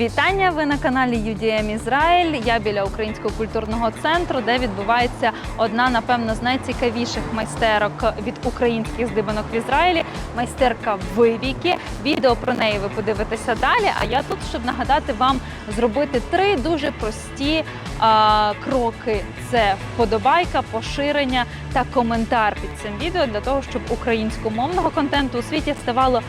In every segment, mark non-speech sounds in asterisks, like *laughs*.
Вітання! Ви на каналі UDM Ізраїль. Я біля Українського культурного центру, де відбувається одна, напевно, з найцікавіших майстерок від українських здибанок в Ізраїлі. Майстерка вивіки. Відео про неї ви подивитеся далі. А я тут, щоб нагадати вам зробити три дуже прості а, кроки: це вподобайка, поширення та коментар під цим відео для того, щоб українськомовного контенту у світі ставало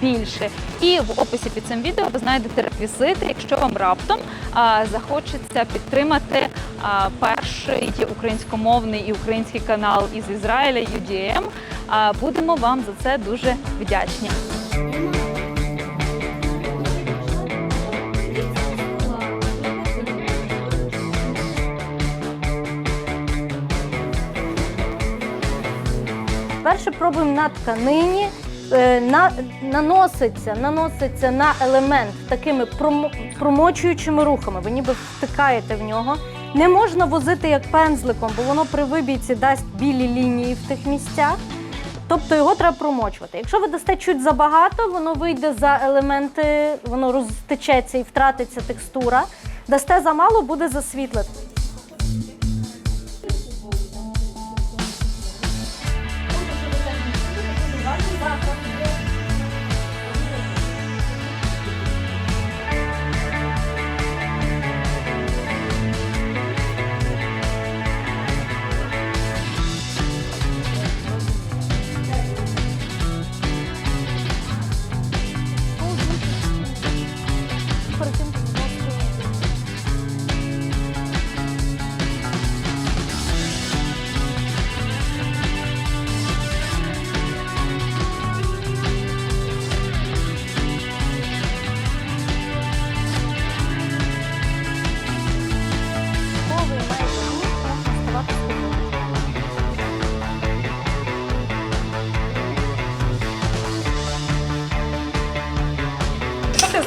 більше. І в описі під цим відео ви знайдете реквізити, якщо вам раптом а, захочеться підтримати а, перший українськомовний і український канал із Ізраїля UDM. А, будемо вам за це дуже вдячні. Перше пробуємо на тканині. Е, На, наноситься, наноситься на елемент такими промо- промочуючими рухами. Ви ніби втикаєте в нього. Не можна возити як пензликом, бо воно при вибійці дасть білі лінії в тих місцях. Тобто його треба промочувати. Якщо ви дасте чуть забагато, воно вийде за елементи, воно розтечеться і втратиться текстура. Дасте замало, буде засвітле.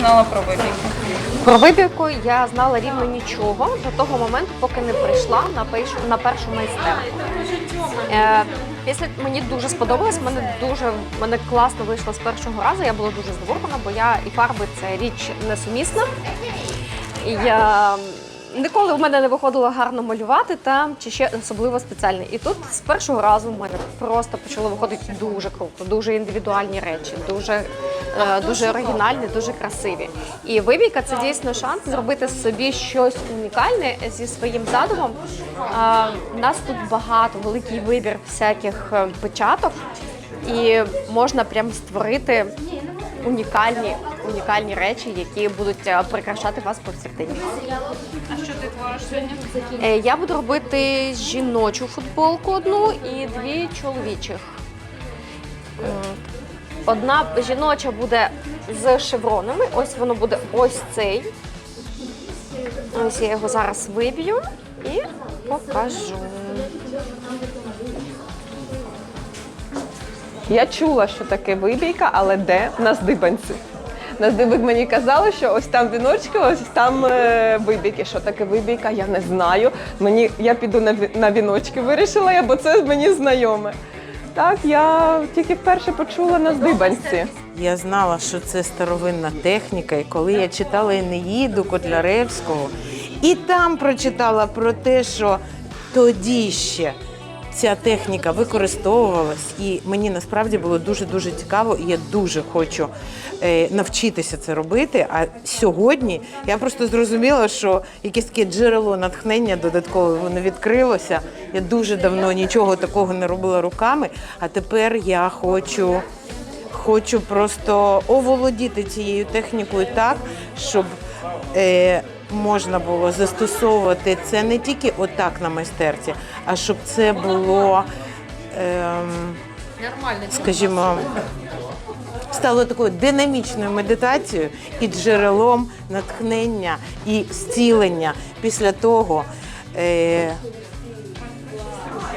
Знала про вибірку? Про вибірку я знала рівно нічого до того моменту, поки не прийшла на першу, на першу майстерку. Е, після мені дуже сподобалось. Мене дуже мене класно вийшло з першого разу. Я була дуже здивована, бо я і фарби це річ несумісна. Я ніколи в мене не виходило гарно малювати там чи ще особливо спеціальне. І тут з першого разу в мене просто почало виходити дуже круто, дуже індивідуальні речі, дуже, е, дуже оригінальні, дуже красиві. І вибійка це дійсно шанс зробити собі щось унікальне зі своїм задумом. У нас тут багато, великий вибір всяких е, печаток, і можна прям створити унікальні, унікальні речі, які будуть е, прикрашати вас повсякденні. А що ти твориш сьогодні? Е, Я буду робити жіночу футболку одну і дві чоловічих. Одна жіноча буде з шевронами. Ось воно буде ось цей. Ось я його зараз виб'ю і покажу. Я чула, що таке вибійка, але де? На здибанці. На здибик мені казали, що ось там віночки, ось там е, вибійки. Що таке вибійка, я не знаю. Мені, я піду на, ві- на віночки, вирішила я, бо це мені знайоме. Так, я тільки вперше почула на здибанці. Я знала, що це старовинна техніка, і коли я читала Енеїду Котляревського, і там прочитала про те, що тоді ще ця техніка використовувалась, і мені насправді було дуже дуже цікаво, і я дуже хочу е, навчитися це робити. А сьогодні я просто зрозуміла, що якесь таке джерело натхнення додаткове воно відкрилося. Я дуже давно нічого такого не робила руками, а тепер я хочу хочу просто оволодіти цією технікою так, щоб е, можна було застосовувати це не тільки отак на майстерці, а щоб це було, ем, скажімо, стало такою динамічною медитацією і джерелом натхнення і зцілення після того. Е,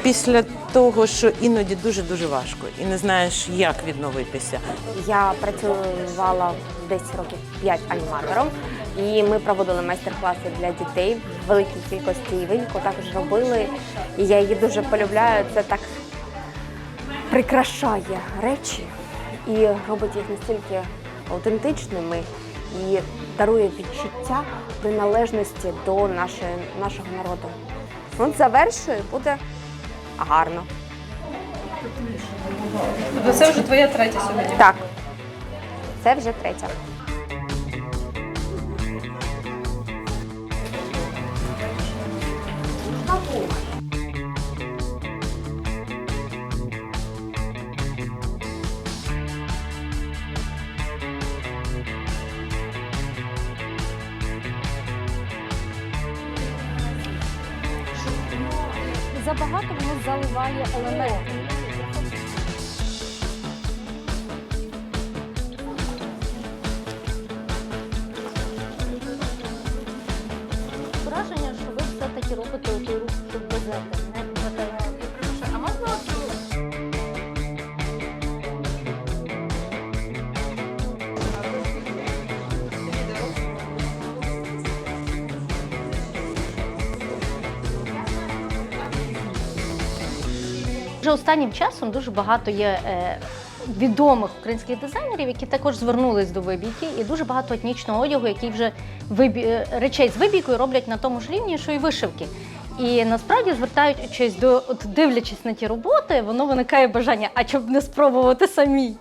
Після того, що іноді дуже дуже важко, і не знаєш, як відновитися. Я працювала десь років 5 аніматором, і ми проводили майстер-класи для дітей в великій кількості і виніку також робили. І я її дуже полюбляю. Це так прикрашає речі і робить їх настільки автентичними і дарує відчуття приналежності до нашої, нашого народу. Ну, завершує, буде гарно. Це вже твоя третя сьогодні. Так, це вже третя. Забагато воно заливає елемент. Вже останнім часом дуже багато є е, відомих українських дизайнерів, які також звернулись до вибійки, і дуже багато етнічного одягу, який вже вибі... е, речей з вибійкою роблять на тому ж рівні, що і вишивки. І насправді звертаючись до от дивлячись на ті роботи, воно виникає бажання, а чоб не спробувати самій.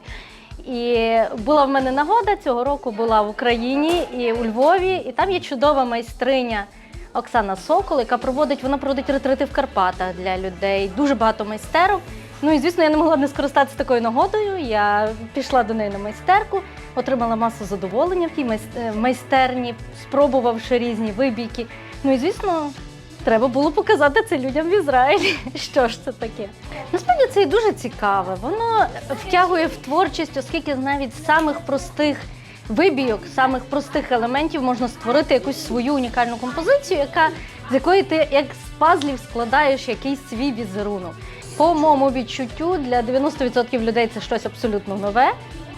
І була в мене нагода цього року була в Україні і у Львові, і там є чудова майстриня Оксана Сокол, яка проводить, вона проводить ретрити в Карпатах для людей. Дуже багато майстерок. Ну і звісно, я не могла не скористатися такою нагодою. Я пішла до неї на майстерку, отримала масу задоволення в тій е, майстерні, спробувавши різні вибійки. Ну і звісно, треба було показати це людям в Ізраїлі. *laughs* Що ж це таке? Насправді це і дуже цікаве. Воно втягує в творчість, оскільки навіть з самих простих вибійок, самих простих елементів можна створити якусь свою унікальну композицію, яка з якої ти як з пазлів складаєш якийсь свій візерунок. По моєму відчуттю, для 90% людей це щось абсолютно нове.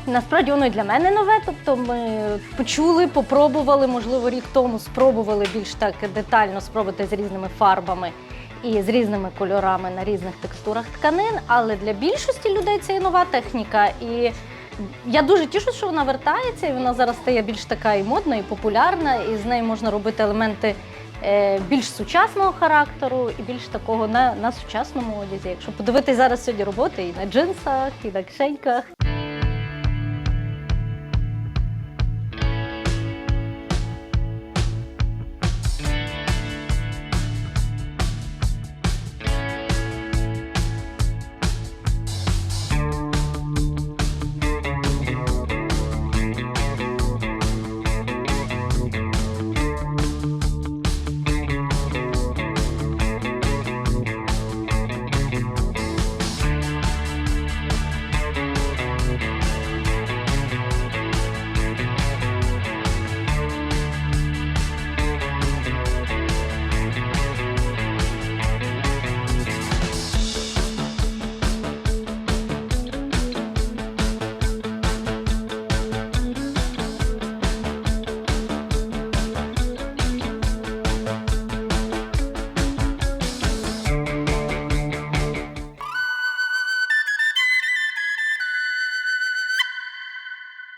Насправді воно і для мене нове. Тобто ми почули, попробували, можливо, рік тому спробували більш так детально спробувати з різними фарбами і з різними кольорами на різних текстурах тканин. Але для більшості людей це і нова техніка. І я дуже тішу, що вона вертається, і вона зараз стає більш така і модна, і популярна, і з нею можна робити елементи е, більш сучасного характеру і більш такого на, на сучасному одязі. Якщо подивитись зараз сьогодні роботи і на джинсах, і на кишеньках.